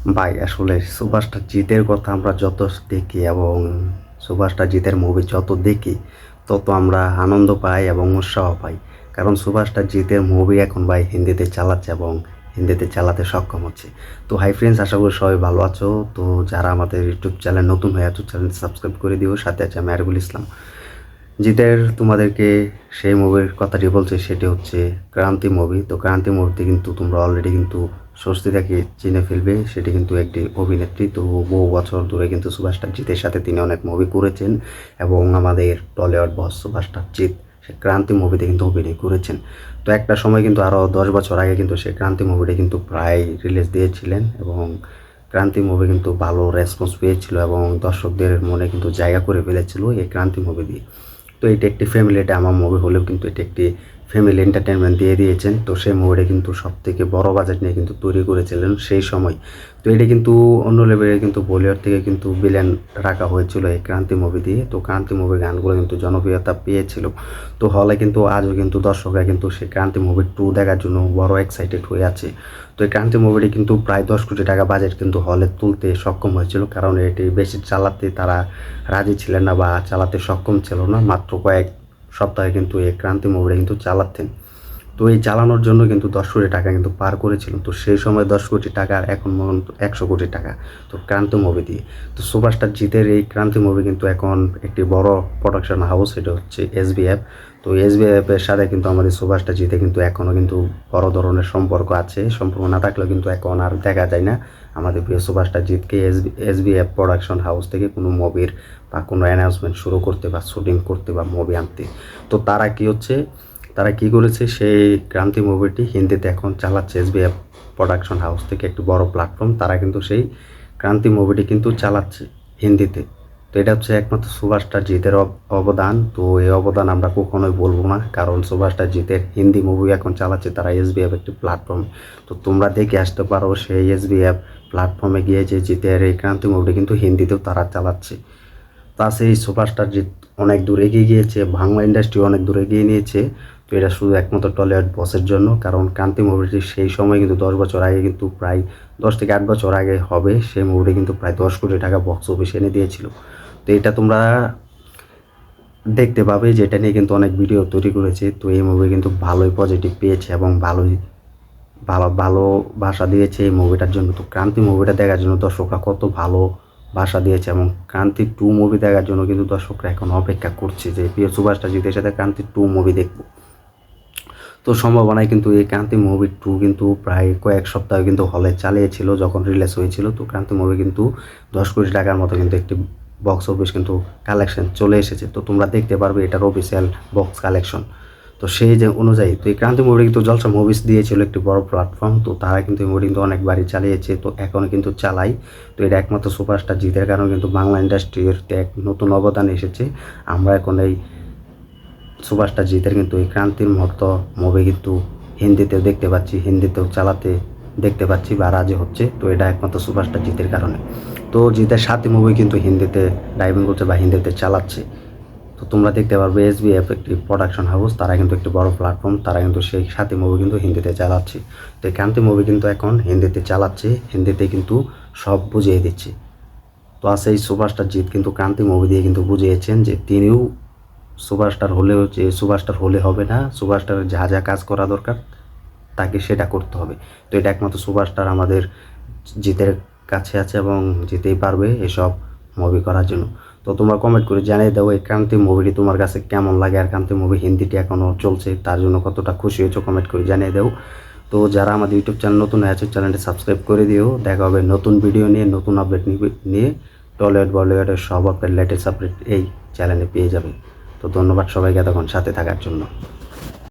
ভাই, আসলে সুভাষটা জিতের কথা আমরা যত দেখি এবং সুভাষটা জিতের মুভি যত দেখি, তত আমরা আনন্দ পাই এবং উৎসাহ পাই। কারণ সুভাষটা জিতের মুভি এখন ভাই হিন্দিতে চালাচ্ছে এবং হিন্দিতে চালাতে সক্ষম হচ্ছে। তো হাই ফ্রেন্ডস আশা করি সবাই ভালো আছো। তো যারা আমাদের ইউটিউব চ্যানেল নতুন হয়ে আছো চ্যানেল সাবস্ক্রাইব করে দিও। সাথে আছে আমি আরবুল ইসলাম। জিতের তোমাদেরকে সেই মুভির কথাটি বলছে, সেটি হচ্ছে ক্রান্তি মুভি তো ক্রান্তি মুভিতে কিন্তু তোমরা অলরেডি কিন্তু স্বস্তিতাকে চিনে ফেলবে, সেটি কিন্তু একটি অভিনেত্রী। তো বহু বছর ধরে কিন্তু সুভাষটার জিতের সাথে তিনি অনেক মুভি করেছেন এবং আমাদের টলিউড বস সুভাষটার জিৎ সে ক্রান্তি মুভিতে কিন্তু অভিনয় করেছেন। তো একটা সময় কিন্তু আরও দশ বছর আগে কিন্তু সে ক্রান্তি মুভিটা কিন্তু প্রায় রিলিজ দিয়েছিলেন এবং ক্রান্তি মুভি কিন্তু ভালো রেসপন্স পেয়েছিল এবং দর্শকদের মনে কিন্তু জায়গা করে ফেলেছিল এই ক্রান্তি মুভি দিয়ে। তো এটি একটি ফ্যামিলি ড্রামা মুভি হলেও কিন্তু এটি একটি ফ্যামিলি এন্টারটেনমেন্ট দিয়ে দিয়েছেন। তো সেই মুভিটা কিন্তু সব থেকে বড় বাজেট নিয়ে কিন্তু তৈরি করেছিলেন সেই সময়। তো এটা কিন্তু অন্য লেভেলে কিন্তু বলিউড থেকে কিন্তু বিলেন রাখা হয়েছিল এই ক্রান্তি মুভি দিয়ে। তো ক্রান্তি মুভি গানগুলো কিন্তু জনপ্রিয়তা পেয়েছিল। তো হলে কিন্তু আজও কিন্তু দর্শকরা কিন্তু সেই ক্রান্তি মুভি টু দেখার জন্য বড় এক্সাইটেড হয়ে আছে। তো এই ক্রান্তি মুভিটি কিন্তু প্রায় দশ কোটি টাকা বাজেট কিন্তু হলে তুলতে সক্ষম হয়েছিল। কারণ এটি বেশি চালাতে তারা রাজি ছিলেন না বা চালাতে সক্ষম ছিল না। মাত্র কয়েক সপ্তাহে কিন্তু এই ক্রান্তি মুভিটা কিন্তু চালাতেন তো এই চালানোর জন্য কিন্তু দশ কোটি টাকা কিন্তু পার করেছিল। তো সেই সময় দশ কোটি টাকা আর এখন একশো কোটি টাকা। তো ক্রান্তি মুভি দিয়ে। তো সুপারস্টার জিতের এই ক্রান্তি মুভি কিন্তু এখন একটি বড় প্রোডাকশন হাউস এটা হচ্ছে এসবিএফ তো এসবিএফের সাথে কিন্তু আমাদের সুভাষটা জিতে কিন্তু এখনও কিন্তু বড় ধরনের সম্পর্ক আছে। সম্পর্ক না থাকলেও কিন্তু এখন আর দেখা যায় না। আমাদের প্রিয় সুভাষটা জিতকে এসবি এসবিএফ প্রোডাকশন হাউস থেকে কোনো মুভির বা কোনো অ্যানাউন্সমেন্ট শুরু করতে বা শুটিং করতে বা মুভি আনতে। তো তারা কি হচ্ছে তারা কি করেছে? সেই ক্রান্তি মুভিটি হিন্দিতে এখন চালাচ্ছে এসবিএফ প্রোডাকশন হাউস থেকে একটি বড় প্ল্যাটফর্ম। তারা কিন্তু সেই ক্রান্তি মুভিটি কিন্তু চালাচ্ছে হিন্দিতে। তো এটা হচ্ছে একমাত্র সুভাষটা জিতের অব- অবদান। তো এই অবদান আমরা কখনোই বলব না, কারণ সুভাষটা জিতের হিন্দি মুভি এখন চালাচ্ছে তারা এসবিএফ একটি প্ল্যাটফর্ম। তো তোমরা দেখে আসতে পারো সেই এস এসবিএফ প্ল্যাটফর্মে গিয়ে যে জিতের এই ক্রান্তি মুভিটি কিন্তু হিন্দিতেও তারা চালাচ্ছে। তা সেই সুপারস্টার জিত অনেক দূরে এগিয়ে গিয়েছে, বাংলা ইন্ডাস্ট্রি অনেক দূরে এগিয়ে নিয়েছে। তো এটা শুধু একমাত্র টলিউড বসের জন্য, কারণ কান্তি মুভিটি সেই সময় কিন্তু দশ বছর আগে কিন্তু প্রায় দশ থেকে আট বছর আগে হবে, সেই মুভিটি কিন্তু প্রায় দশ কোটি টাকা বক্স অফিস এনে দিয়েছিল। তো এটা তোমরা দেখতে পাবে যেটা নিয়ে কিন্তু অনেক ভিডিও তৈরি করেছে। তো এই মুভি কিন্তু ভালোই পজিটিভ পেয়েছে এবং ভালোই ভালো ভালো ভাষা দিয়েছে এই মুভিটার জন্য। তো ক্রান্তি মুভিটা দেখার জন্য দর্শকরা কত ভালো ভাষা দিয়েছে এবং ক্রান্তি টু মুভি দেখার জন্য কিন্তু দর্শকরা এখন অপেক্ষা করছে যে প্রিয় সুভাষটা জিতের সাথে ক্রান্তি টু মুভি দেখব। তো সম্ভাবনায় কিন্তু এই ক্রান্তি মুভি টু কিন্তু প্রায় কয়েক সপ্তাহ কিন্তু হলে চালিয়েছিল, যখন রিলিজ হয়েছিল। তো ক্রান্তি মুভি কিন্তু দশ কোটি টাকার মতো কিন্তু একটি বক্স অফিস কিন্তু কালেকশন চলে এসেছে। তো তোমরা দেখতে পারবে এটার অফিসিয়াল বক্স কালেকশন তো সেই যে অনুযায়ী, তো এই ক্রান্তি মুভি কিন্তু জলসা মুভিস দিয়েছিল একটি বড় প্ল্যাটফর্ম তো তারা কিন্তু এই মুভি কিন্তু অনেকবারই চালিয়েছে। তো এখনও কিন্তু চালাই। তো এটা একমাত্র সুপারস্টার জিতের কারণে কিন্তু বাংলা ইন্ডাস্ট্রির এক নতুন অবদান এসেছে। আমরা এখন এই সুভাষটা জিতের কিন্তু এই ক্রান্তির মতো মুভি কিন্তু হিন্দিতেও দেখতে পাচ্ছি, হিন্দিতেও চালাতে দেখতে পাচ্ছি বা রাজি হচ্ছে। তো এটা একমাত্র সুভাষটা জিতের কারণে। তো জিতের সাথে মুভি কিন্তু হিন্দিতে ড্রাইভিং করছে বা হিন্দিতে চালাচ্ছে। তো তোমরা দেখতে পারবে এসবিএফ একটি প্রোডাকশন হাউস তারা কিন্তু একটি বড় প্ল্যাটফর্ম তারা কিন্তু সেই সাথে মুভি কিন্তু হিন্দিতে চালাচ্ছে। তো এই ক্রান্তি মুভি কিন্তু এখন হিন্দিতে চালাচ্ছে, হিন্দিতে কিন্তু সব বুঝিয়ে দিচ্ছে। তো আছে এই সুভাষটার জিত কিন্তু ক্রান্তি মুভি দিয়ে কিন্তু বুঝিয়েছেন যে তিনিও সুপারস্টার হলেও যে সুপারস্টার হলে হবে না, সুপারস্টারের যা যা কাজ করা দরকার, তাকে সেটা করতে হবে। তো এটা একমাত্র সুপারস্টার আমাদের জিতের কাছে আছে এবং জিতেই পারবে এসব মুভি করার জন্য। তো তোমরা কমেন্ট করে জানিয়ে দাও, এই ক্রান্তি মুভিটি তোমার কাছে কেমন লাগে আর ক্রান্তি মুভি হিন্দিটি এখনও চলছে, তার জন্য কতটা খুশি হয়েছো কমেন্ট করে জানিয়ে দাও। তো যারা আমাদের ইউটিউব চ্যানেল নতুন আছে, চ্যানেলটি সাবস্ক্রাইব করে দিও। দেখা হবে নতুন ভিডিও নিয়ে, নতুন আপডেট নিয়ে টলিউড বলিউডের সব আপডেট লেটেস্ট আপডেট এই চ্যানেলে পেয়ে যাবে। তো ধন্যবাদ সবাইকে তখন সাথে থাকার জন্য।